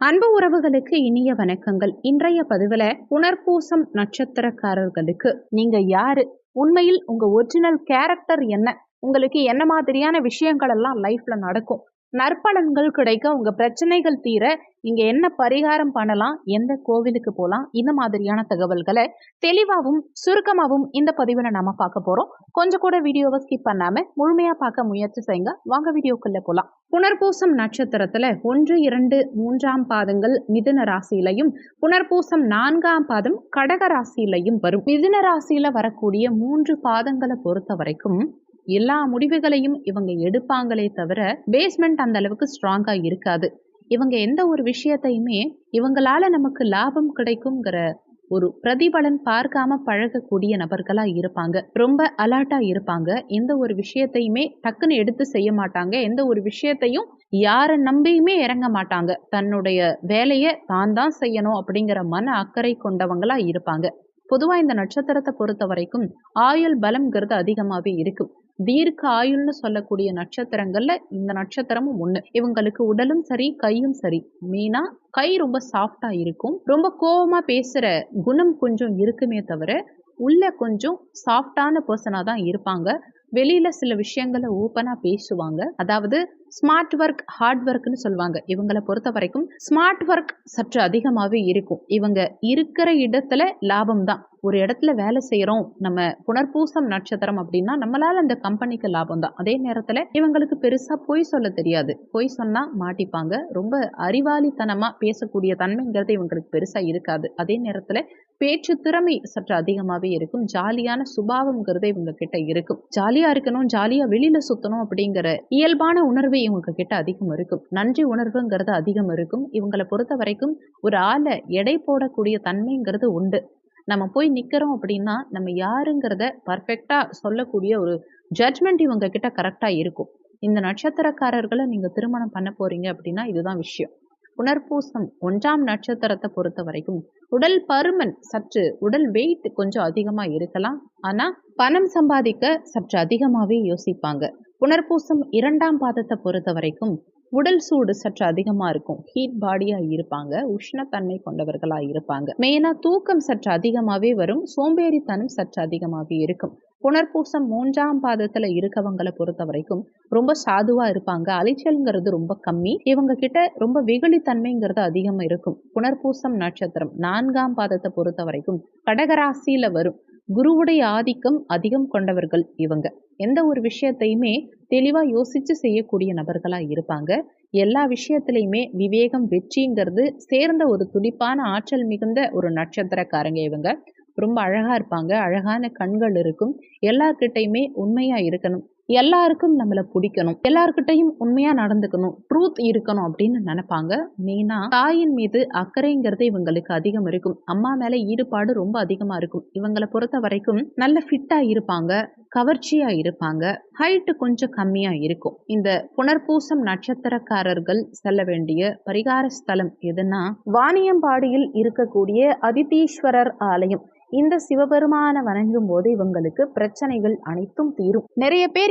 அன்பு உறவுகளுக்கு இனிய வணக்கங்கள். இன்றைய பதிவுல புனர்பூசம் நட்சத்திரக்காரர்களுக்கு நீங்க யாரு? உண்மையில் உங்க ஒரிஜினல் கேரக்டர் என்ன? உங்களுக்கு என்ன மாதிரியான விஷயங்கள் எல்லாம் லைஃப்ல நடக்கும்? நற்பலன்கள் கிடைக்க உங்க பிரச்சனைகள் தீர நீங்க என்ன பரிகாரம் பண்ணலாம் எந்த கோவிலுக்கு போகலாம் இந்த மாதிரியான தகவல்களை தெளிவாகவும் சுருக்கமாகவும் இந்த பதிவில் நம்ம பார்க்க போறோம். கொஞ்சம் கூட வீடியோவை ஸ்கிப் பண்ணாம முழுமையா பார்க்க முயற்சி செய்யுங்க. வாங்க வீடியோக்குள்ள போலாம். புனர்பூசம் நட்சத்திரத்துல ஒன்று இரண்டு மூன்றாம் பாதங்கள் மிதுன ராசியிலையும் புனர்பூசம் நான்காம் பாதம் கடக ராசியிலையும் வரும். மிதுன ராசியில வரக்கூடிய மூன்று பாதங்களை பொறுத்த வரைக்கும் எல்லா முடிவுகளையும் இவங்க எடுப்பாங்களே தவிர பேஸ்மெண்ட் அந்த அளவுக்கு ஸ்ட்ராங்காக இருக்காது. இவங்க எந்த ஒரு விஷயத்தையுமே இவங்களால நமக்கு லாபம் கிடைக்குங்கிற ஒரு பிரதிபலன் பார்க்காம பழகக்கூடிய நபர்களா இருப்பாங்க. ரொம்ப அலர்ட்டா இருப்பாங்க. எந்த ஒரு விஷயத்தையுமே டக்குன்னு எடுத்து செய்ய மாட்டாங்க. எந்த ஒரு விஷயத்தையும் யாரை நம்பியுமே இறங்க மாட்டாங்க. தன்னுடைய வேலையை தான் தான் செய்யணும் அப்படிங்கிற மன அக்கறை கொண்டவங்களா இருப்பாங்க. பொதுவாக இந்த நட்சத்திரத்தை பொறுத்த வரைக்கும் ஆயுள் பலம்ங்கிறது அதிகமாகவே இருக்கும். தீர்க்க ஆயுள்னு சொல்லக்கூடிய நட்சத்திரங்கள்ல இந்த நட்சத்திரமும் ஒண்ணு. இவங்களுக்கு உடலும் சரி கையும் சரி. மீனா கை ரொம்ப சாஃப்டா இருக்கும். ரொம்ப கோபமா பேசுற குணம் கொஞ்சம் இருக்குமே தவிர உள்ள கொஞ்சம் சாஃப்டான பர்சனாக தான் இருப்பாங்க. வெளியில சில விஷயங்களை ஓப்பனா பேசுவாங்க. அதாவது ஸ்மார்ட் ஒர்க் ஹார்ட் ஒர்க்னு சொல்லுவாங்க. இவங்களை பொறுத்த வரைக்கும் ஸ்மார்ட் ஒர்க் சற்று அதிகமாகவே இருக்கும். இவங்க இருக்கிற இடத்துல லாபம் தான். ஒரு இடத்துல வேலை செய்கிறோம் நம்ம புனர்பூசம் நட்சத்திரம் அப்படின்னா நம்மளால அந்த கம்பெனிக்கு லாபம் தான். அதே நேரத்தில் இவங்களுக்கு பெருசாக பொய் சொல்ல தெரியாது. பொய் சொன்னால் மாட்டிப்பாங்க. ரொம்ப அறிவாளித்தனமாக பேசக்கூடிய தன்மைங்கிறது இவங்களுக்கு பெருசாக இருக்காது. அதே நேரத்தில் பேச்சு திறமை சற்று அதிகமாகவே இருக்கும். ஜாலியான சுபாவம்ங்கிறது இவங்க கிட்ட இருக்கும். ஜாலியாக இருக்கணும் ஜாலியாக வெளியில் சுற்றணும் அப்படிங்கிற இயல்பான உணர்வு இவங்க கிட்ட அதிகம் இருக்கும். நன்றி உணர்வுங்கிறது அதிகம் இருக்கும். இவங்களை பொறுத்த வரைக்கும் ஒரு ஆளை எடை போடக்கூடிய தன்மைங்கிறது உண்டு. நம்ம போய் நிற்கிறோம் அப்படின்னா நம்ம யாருங்கிறத பர்ஃபெக்டாக சொல்லக்கூடிய ஒரு ஜட்மெண்ட் இவங்க கிட்ட கரெக்டாக இருக்கும். இந்த நட்சத்திரக்காரர்களை நீங்கள் திருமணம் பண்ண போறீங்க அப்படின்னா இதுதான் விஷயம். புனர்பூசம் ஒன்றாம் நட்சத்திரத்தை பொறுத்த வரைக்கும் உடல் பருமன் சற்று உடல் வெயிட் கொஞ்சம் அதிகமாக இருக்கலாம். ஆனால் பணம் சம்பாதிக்க சற்று அதிகமாகவே யோசிப்பாங்க. புனர்பூசம் இரண்டாம் பாதத்தை பொறுத்த வரைக்கும் உடல் சூடு சற்று அதிகமாக இருக்கும். ஹீட் பாடியாக இருப்பாங்க. உஷ்ணத்தன்மை கொண்டவர்களாக இருப்பாங்க. மெயினாக தூக்கம் சற்று அதிகமாகவே வரும். சோம்பேறித்தனம் சற்று அதிகமாகவே இருக்கும். புனர்பூசம் மூன்றாம் பாதத்தில் இருக்கவங்களை பொறுத்த வரைக்கும் ரொம்ப சாதுவாக இருப்பாங்க. அலைச்சல்ங்கிறது ரொம்ப கம்மி. இவங்க கிட்ட ரொம்ப வெகுளித்தன்மைங்கிறது அதிகமாக இருக்கும். புனர்பூசம் நட்சத்திரம் நான்காம் பாதத்தை பொறுத்த வரைக்கும் கடகராசியில் வரும். குருவுடைய ஆதிக்கம் அதிகம் கொண்டவர்கள் இவங்க. எந்த ஒரு விஷயத்தையுமே தெளிவாக யோசித்து செய்யக்கூடிய நபர்களாக இருப்பாங்க. எல்லா விஷயத்துலையுமே விவேகம் வெற்றிங்கிறது சேர்ந்த ஒரு துடிப்பான ஆற்றல் மிகுந்த ஒரு நட்சத்திரக்காரங்க இவங்க. ரொம்ப அழகாக இருப்பாங்க. அழகான கண்கள் இருக்கும். எல்லார்கிட்டையுமே உண்மையாக இருக்கணும். எல்லாருக்கும் நம்மளை பிடிக்கணும். எல்லாருக்கிட்டையும் உண்மையா நடந்துக்கணும். ட்ரூத் இருக்கணும் அப்படின்னு நினைப்பாங்க. மெயினா தாயின் மீது அக்கறைங்கிறது இவங்களுக்கு அதிகம் இருக்கும். அம்மா மேல ஈடுபாடு ரொம்ப அதிகமா இருக்கும். இவங்களை பொறுத்த வரைக்கும் நல்ல ஃபிட்டா இருப்பாங்க கவர்ச்சியா இருப்பாங்க ஹைட்டு கொஞ்சம் கம்மியா இருக்கும். இந்த புனர்பூசம் நட்சத்திரக்காரர்கள் செல்ல வேண்டிய பரிகார ஸ்தலம் எதுனா வாணியம்பாடியில் இருக்கக்கூடிய அதிதீஸ்வரர் ஆலயம். இந்த சிவபெருமான வணங்கும் போது இவங்களுக்கு பிரச்சனைகள் அனைத்தும் தீரும். நிறைய பேர்